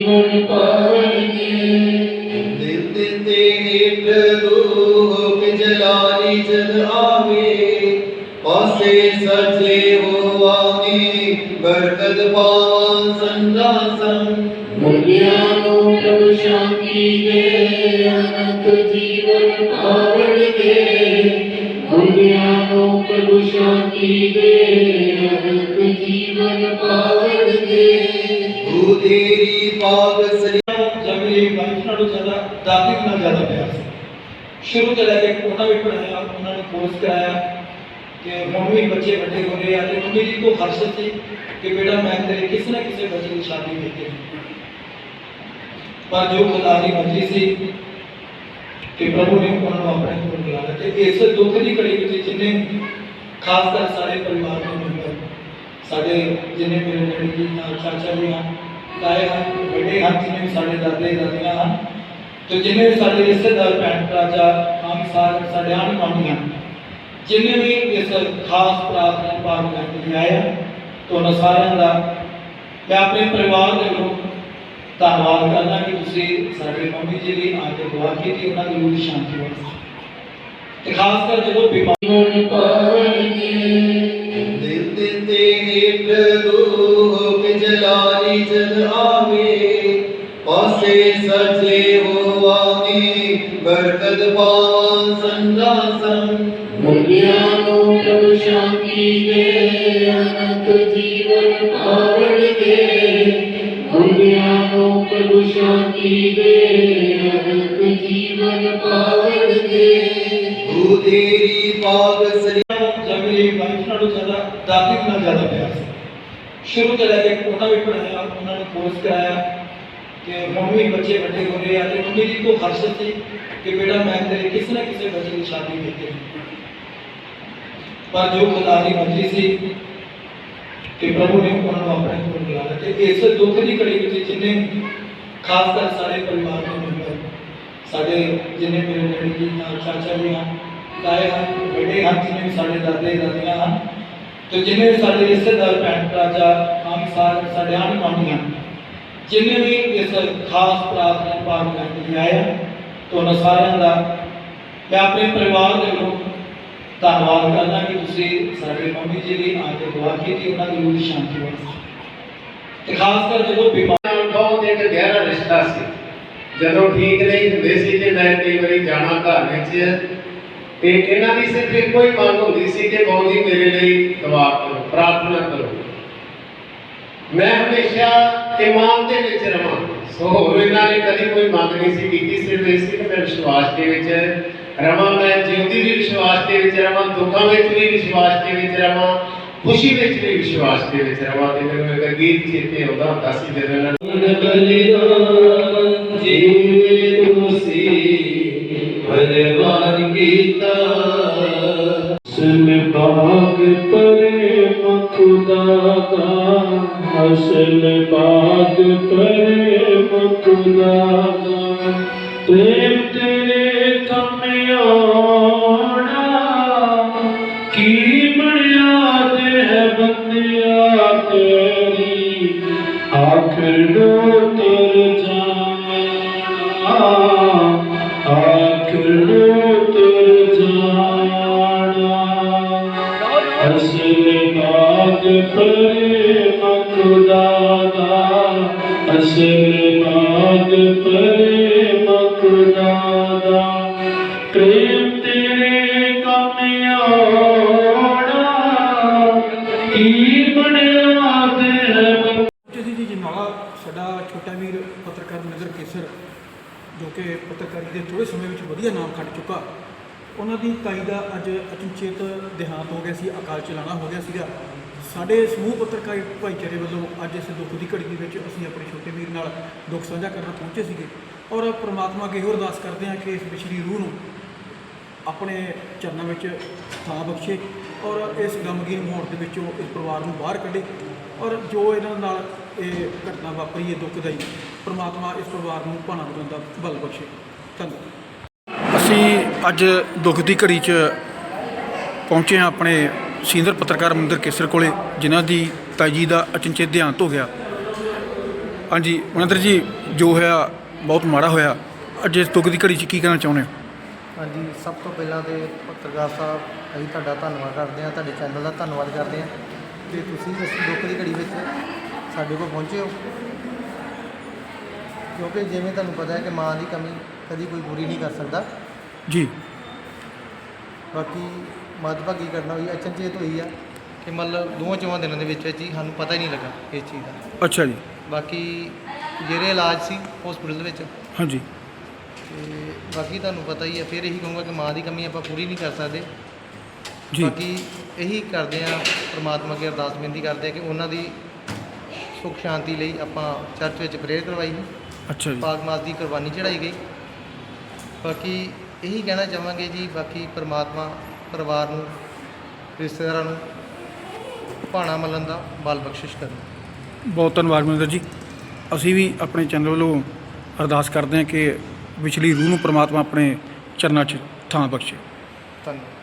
ਗੁਣ ਪਾਵਣਗੇ ਦਿਨ ਦਿਨ ਦੇ ਹੇਠ ਰੂਹ ਪਿਜਲਾਰੀ ਜਦ ਆਵੇ ਪਾਸੇ ਸਜੇ ਹੋਵਾਂਗੇ ਬਰਕਤ ਪਾਵਾਂ ਸੰਦਾਸੰ ਮੁਰਗਿਆਂ ਨੂੰ ਪ੍ਰਭ ਸ਼ਾਂਤੀ ਤੇਰੀ ਪਾਗ ਸਰੀ ਜਦ ਵਾਈਫ ਨਾਲੋਂ ਜ਼ਿਆਦਾ ਦਾਦੀ ਨਾਲ ਜ਼ਿਆਦਾ ਪਿਆਰ ਸੀ ਸ਼ੁਰੂ ਤੋਂ ਲੈ ਕੇ ਉਹਨਾਂ ਵੀ ਪੜਾਇਆ ਉਹਨਾਂ ਨੂੰ ਕੋਰਸ ਕਰਾਇਆ ਕਿ ਹੁਣ ਵੀ ਬੱਚੇ ਵੱਡੇ ਹੋ ਰਹੇ ਆ ਤੇ ਮੰਮੀ ਜੀ ਕੋ ਖਰਚ ਸੀ ਕਿ ਬੇਟਾ ਮੈਂ ਤੇਰੇ ਕਿਸੇ ਨਾ ਕਿਸੇ ਬੱਚੇ ਦੀ ਸ਼ਾਦੀ ਵੇਖੇ ਪਰ ਜੋ ਖੁਦਾ ਦੀ ਮਰਜ਼ੀ ਸੀ ਕਿ ਪ੍ਰਭੂ ਨੇ ਉਹਨਾਂ ਨੂੰ ਆਪਣੇ ਕੋਲ ਬੁਲਾ ਲਿਆ ਤੇ ਇਸ ਦੁੱਖ ਦੀ ਘੜੀ ਵਿੱਚ ਜਿੰਨੇ ਖਾਸ ਕਰ ਸਾਰੇ ਪਰਿਵਾਰ ਦੇ ਸਾਡੇ ਜਿੰਨੇ ਮੇਰੇ ਡੈਡੀ ਜੀ ਚਾਚਾ ਜੀ ਹਨ ਤਾਏ ਹਨ ਵੱਡੇ ਹਨ ਜਿੰਨੇ ਸਾਡੇ ਦਾਦੇ ਦਾਦੀਆਂ ਹਨ, ਤੇ ਜਿੰਨੇ ਸਾਡੇ ਰਿਸ਼ਤੇਦਾਰ, ਭੈਣ ਭਰਾ ਜਾਂ ਆਮ ਸਾਰ, ਸਾਡੇ ਆਣ ਗੁਆਂਢੀ ਜਿੰਨੇ ਵੀ ਇਸ ਖਾਸ ਪ੍ਰਾਰਥਨਾ ਭਾਗ ਲੈਣ ਲਈ ਆਏ ਹਨ ਸਾਰਿਆਂ ਦਾ ਮੈਂ ਆਪਣੇ ਪਰਿਵਾਰ ਦੇ ਵੱਲੋਂ ਧੰਨਵਾਦ ਕਰਦਾ ਕਿ ਤੁਸੀਂ ਸਾਡੇ ਮੰਮੀ ਜੀ ਲਈ ਆ ਕੇ ਦੁਆ ਕੀਤੀ ਉਹਨਾਂ ਦੀ ਰੂਹ ਦੀ ਸ਼ਾਂਤੀ ਵਾਸਤੇ ਤੇ ਖਾਸ ਕਰ ਜਦੋਂ ਬਿਮਾਰ ਸਜੇ ਹੋਵਾਂਗੇ ਬਰਕਤ ਪਾਵਾਂ ਸੰਦਾਸੰ ਮੁਰਗਿਆਂ ਨੂੰ ਪ੍ਰਭ ਸ਼ਾਂਤੀ ਦੇ ਅਨੰਤ ਜੀਵਨ ਪਾਵਣਗੇ ਮੁਰਗਿਆਂ ਨੂੰ ਪ੍ਰਭ ਸ਼ਾਂਤੀ ਦੇ ਅਨੰਤ ਜੀਵਨ ਪਾਵਣਗੇ ਤੂੰ ਤੇਰੀ ਪਾਗ ਸਰੀ ਜਦ ਮੇਰੀ ਵਾਈਫ ਨਾਲੋਂ ਜ਼ਿਆਦਾ ਦਾਦੀ ਨਾਲ ਜ਼ਿਆਦਾ ਪਿਆਰ ਸ਼ੁਰੂ ਤੋਂ ਲੈ ਕੇ ਉਹਨਾਂ ਵੀ ਪੜਾਇਆ ਉਹਨਾਂ ਨੂੰ ਕੋਰਸ ਕਰਾਇਆ ਕਿ ਹੁਣ ਵੀ ਬੱਚੇ ਵੱਡੇ ਹੋ ਰਹੇ ਆ ਤੇ ਮੰਮੀ ਜੀ ਕੋ ਖਰਚ ਸੀ ਕਿ ਬੇਟਾ ਮੈਂ ਤੇਰੇ ਕਿਸੇ ਨਾ ਕਿਸੇ ਬੱਚੇ ਦੀ ਸ਼ਾਦੀ ਵੇਖੇ ਪਰ ਜੋ ਖੁਦਾ ਦੀ ਕਿ ਪ੍ਰਭੂ ਨੇ ਉਹਨਾਂ ਨੂੰ ਆਪਣੇ ਕੋਲ ਬੁਲਾ ਤੇ ਇਸ ਦੁੱਖ ਦੀ ਘੜੀ ਵਿੱਚ ਜਿੰਨੇ ਖਾਸ ਕਰ ਸਾਰੇ ਪਰਿਵਾਰ ਦੇ ਮੈਂਬਰ, ਸਾਡੇ ਜਿੰਨੇ ਮੇਰੇ ਡੈਡੀ ਜੀ ਨਾਲ ਚਾਚਾ ਜੀ ਹਨ ਤਾਏ ਹਨ, ਵੱਡੇ ਹਨ, ਜਿੰਨੇ ਵੀ ਸਾਡੇ ਦਾਦੇ ਦਾਦੀਆਂ ਹਨ, ਤੇ ਜਿੰਨੇ ਸਾਡੇ ਰਿਸ਼ਤੇਦਾਰ ਭੈਣ ਭਰਾ ਜਾਂ ਆਮ ਸਾਰ ਸਾਡੇ ਆਣ ਪਾਣੀ ਹਨ ਜਿੰਨੇ ਵੀ ਇਸ ਖਾਸ ਪ੍ਰਾਰਥਨਾ ਭਾਗ ਲਈ ਆਏ ਹਨ ਸਾਰਿਆਂ ਦਾ, ਮੈਂ ਆਪਣੇ ਪਰਿਵਾਰ ਦੇ ਵੱਲੋਂ ਧੰਨਵਾਦ ਕਰਦਾ ਕਿ ਤੁਸੀਂ ਸਾਡੇ ਮੰਮੀ ਜੀ ਲਈ ਆ ਕੇ ਦੁਆ ਕੀਤੀ, ਉਹਨਾਂ ਦੀ ਰੂਹ ਸ਼ਾਂਤੀ ਵਾਸਤੇ ਤੇ ਖਾਸ ਕਰ ਜਦੋਂ ਬਿਮਾਰ ਨਾਲ ਬਹੁਤ ਇੱਕ ਗਹਿਰਾ ਰਿਸ਼ਤਾ ਸੀ। ਜਦੋਂ ਠੀਕ ਨਹੀਂ ਹੁੰਦੇ ਸੀ ਤੇ ਮੈਂ ਕਈ ਵਾਰੀ ਜਾਣਾ ਘਰ ਵਿੱਚ ਤੇ ਇਹਨਾਂ ਦੀ ਸਿਰਫ ਇੱਕੋ ਹੀ ਮੰਗ ਹੁੰਦੀ ਸੀ ਕਿ ਬਾਊ ਜੀ ਮੇਰੇ ਲਈ ਦੁਆ ਕਰੋ, ਪ੍ਰਾਰਥਨਾ ਕਰੋ। ਮੈਂ ਹਮੇਸ਼ਾ ਇਮਾਨ ਦੇ ਵਿੱਚ ਰਵਾਂ। ਸੋ ਹੋਰ ਇਹਨਾਂ ਨੇ ਕਦੀ ਕੋਈ ਮੰਗ ਨਹੀਂ ਸੀ ਕੀਤੀ, ਸਿਰਫ ਇਹ ਸੀ ਕਿ ਮੈਂ ਵਿਸ਼ਵਾਸ ਦੇ ਵਿੱਚ ਰਵਾਂ, ਮੈਂ ਜਿਉਂਦੀ ਵੀ ਵਿਸ਼ਵਾਸ ਦੇ ਵਿੱਚ ਰਵਾਂ, ਦੁੱਖਾਂ ਵਿੱਚ ਵੀ ਵਿਸ਼ਵਾਸ ਦੇ ਵਿੱਚ ਰਵਾਂ, ਖੁਸ਼ੀ ਵਿੱਚ ਵੀ ਵਿਸ਼ਵਾਸ ਦੇ ਵਿੱਚ ਰਵਾਂ। ਤੇ ਮੈਨੂੰ ਇੱਕ ਗੀਤ ਚੇਤੇ ਆਉਂਦਾ ਹੁੰਦਾ ਸੀ ਜਦੋਂ ਇਹਨਾਂ ਨੂੰ ਬਲਿਦਾਨ ਜੀਵੇ ਤੁਸੀਂ ਬਲਵਾਨ ਕੀਤਾ। ਅਸਲ ਬਾਗ ਪ੍ਰੇਮ ਖੁਦਾ ਪ੍ਰੇਮ ਤੇਰੇ ਕਮ ਆਉਣਾ। ਕੀ ਬੁਨਿਆਦ ਹੈ ਬੰਦਿਆ ਤੇਰੀ? ਆਖਰ ਨੂੰ ਤਰ ਜਾਣਾ। ਆਖਰ ਨੂੰ ਤਰ ਜਾਣਾ। ਅਸਲ ਬਾਗ ਪ੍ਰੇਮ ਜੀ ਜੀ ਜਨਾਲਾ ਸਾਡਾ ਛੋਟਾ ਵੀਰ ਪੱਤਰਕਾਰ ਨਜ਼ਰ ਕੇਸਰ, ਜੋ ਕਿ ਪੱਤਰਕਾਰੀ ਦੇ ਥੋੜੇ ਸਮੇਂ ਵਿੱਚ ਵਧੀਆ ਨਾਮ ਖੱਟ ਚੁੱਕਾ। ਉਹਨਾਂ ਦੀ ਤਾਈ ਦਾ ਅੱਜ ਅਚਨਚੇਤ ਦੇਹਾਂਤ ਹੋ ਗਿਆ ਸੀ, ਅਕਾਲ ਚਲਾਣਾ ਹੋ ਗਿਆ ਸੀਗਾ। ਸਾਡੇ ਸਮੂਹ ਪੱਤਰਕਾਰੀ ਭਾਈਚਾਰੇ ਵੱਲੋਂ ਅੱਜ ਇਸ ਦੁੱਖ ਦੀ ਘੜੀ ਦੇ ਵਿੱਚ ਅਸੀਂ ਆਪਣੇ ਛੋਟੇ ਵੀਰ ਨਾਲ ਦੁੱਖ ਸਾਂਝਾ ਕਰਨ ਪਹੁੰਚੇ ਸੀਗੇ। ਔਰ ਪ੍ਰਮਾਤਮਾ ਅੱਗੇ ਹੋਰ ਅਰਦਾਸ ਕਰਦੇ ਹਾਂ ਕਿ ਇਸ ਵਿਛੜੀ ਰੂਹ ਨੂੰ ਆਪਣੇ ਚਰਨਾਂ ਵਿੱਚ ਥਾਂ ਬਖਸ਼ੇ ਔਰ ਇਸ ਗਮਗੀਨ ਮਾਹੌਲ ਦੇ ਵਿੱਚੋਂ ਇਸ ਪਰਿਵਾਰ ਨੂੰ ਬਾਹਰ ਕੱਢੇ ਔਰ ਜੋ ਇਹਨਾਂ ਨਾਲ ਇਹ ਘਟਨਾ ਵਾਪਰੀ ਹੈ ਦੁੱਖਦਾਈ ਪ੍ਰਮਾਤਮਾ ਇਸ ਪਰਿਵਾਰ ਨੂੰ ਭਾਣਾ ਬਣਾਉਣ ਦਾ ਬਲ ਬਖਸ਼ੇ। ਧੰਨਵਾਦ। ਅਸੀਂ ਅੱਜ ਦੁੱਖ ਦੀ ਘੜੀ 'ਚ ਪਹੁੰਚੇ ਹਾਂ ਆਪਣੇ ਸੀਨੀਅਰ ਪੱਤਰਕਾਰ ਮਨਿੰਦਰ ਕੇਸਰ ਕੋਲੇ ਜਿਨ੍ਹਾਂ ਦੀ ਤਾਈ ਜੀ ਦਾ ਅਚਨਚੇਤ ਦੇਹਾਂਤ ਹੋ ਗਿਆ। ਹਾਂਜੀ ਮਨਿੰਦਰ ਜੀ ਜੋ ਹੋਇਆ ਬਹੁਤ ਮਾੜਾ ਹੋਇਆ। ਅੱਜ ਇਸ ਦੁੱਖ ਦੀ ਘੜੀ 'ਚ ਕੀ ਕਹਿਣਾ ਚਾਹੁੰਦੇ ਹੋ? ਹਾਂਜੀ ਸਭ ਤੋਂ ਪਹਿਲਾਂ ਤੇ ਪੱਤਰਕਾਰ ਸਾਹਿਬ ਅਸੀਂ ਤੁਹਾਡਾ ਧੰਨਵਾਦ ਕਰਦੇ ਹਾਂ ਤੁਹਾਡੇ ਚੈਨਲ ਦਾ ਧੰਨਵਾਦ ਕਰਦੇ ਹਾਂ। ਕਿ ਤੁਸੀਂ ਇਸ ਦੁੱਖ ਦੀ ਘੜੀ ਵਿੱਚ ਸਾਡੇ ਕੋਲ ਪਹੁੰਚੇ ਹੋ? ਕਿਉਂਕਿ ਜਿਵੇਂ ਤੁਹਾਨੂੰ ਪਤਾ ਹੈ ਕਿ ਮਾਂ ਦੀ ਕਮੀ ਕਦੀ ਕੋਈ ਪੂਰੀ ਨਹੀਂ ਕਰ ਸਕਦਾ। ਜੀ। ਬਾਕੀ ਮੱਦਭਾਗੀ ਘਟਨਾ ਹੋਈ ਅਚਨਚੇਤ ਹੋਈ ਆ ਕਿ ਮਤਲਬ ਦੋਵਾਂ ਚੋਵਾਂ ਦਿਨਾਂ ਦੇ ਵਿੱਚ ਵਿੱਚ ਹੀ ਸਾਨੂੰ ਪਤਾ ਹੀ ਨਹੀਂ ਲੱਗਾ ਇਸ ਚੀਜ਼ ਦਾ। ਅੱਛਾ ਜੀ। ਬਾਕੀ ਜਿਹੜੇ ਇਲਾਜ ਸੀ ਹਸਪੀਟਲ ਦੇ ਵਿੱਚ ਹਾਂਜੀ। ਤੇ ਬਾਕੀ ਤੁਹਾਨੂੰ ਪਤਾ ਹੀ ਹੈ ਫਿਰ ਇਹੀ ਕਹੂੰਗਾ ਕਿ ਮਾਂ ਦੀ ਕਮੀ ਆਪਾਂ ਪੂਰੀ ਨਹੀਂ ਕਰ ਸਕਦੇ। ਜੀ। ਬਾਕੀ ਇਹੀ ਕਰਦੇ ਆ ਪ੍ਰਮਾਤਮਾ ਅੱਗੇ ਅਰਦਾਸ ਬੇਨਤੀ ਕਰਦੇ ਆ ਕਿ ਉਹਨਾਂ ਦੀ ਸੁਖ ਸ਼ਾਂਤੀ ਲਈ ਆਪਾਂ ਚਰਚ ਵਿੱਚ ਪ੍ਰੇਅਰ ਕਰਵਾਈ ਅੱਛਾ ਜੀ। ਪਾਕ ਮਾਸ ਦੀ ਕੁਰਬਾਨੀ ਚੜਾਈ ਗਈ। ਬਾਕੀ ਇਹੀ ਕਹਿਣਾ ਚਾਹਾਂਗੇ ਜੀ ਬਾਕੀ ਪ੍ਰਮਾਤਮਾ ਪਰਿਵਾਰ ਨੂੰ ਰਿਸ਼ਤੇਦਾਰਾਂ ਨੂੰ ਭਾਣਾ ਮਲਣ ਦਾ ਬਲ ਬਖਸ਼ਿਸ਼ ਕਰੇ ਬਹੁਤ ਧੰਨਵਾਦ ਮਨਿੰਦਰ ਜੀ। ਅਸੀਂ ਵੀ ਆਪਣੇ ਚੈਨਲ ਵੱਲੋਂ ਅਰਦਾਸ ਕਰਦੇ ਹਾਂ ਕਿ ਵਿਚਲੀ ਰੂਹ ਨੂੰ ਪ੍ਰਮਾਤਮਾ ਆਪਣੇ ਚਰਨਾਂ 'ਚ ਥਾਂ ਬਖਸ਼ੇ। ਧੰਨਵਾਦ।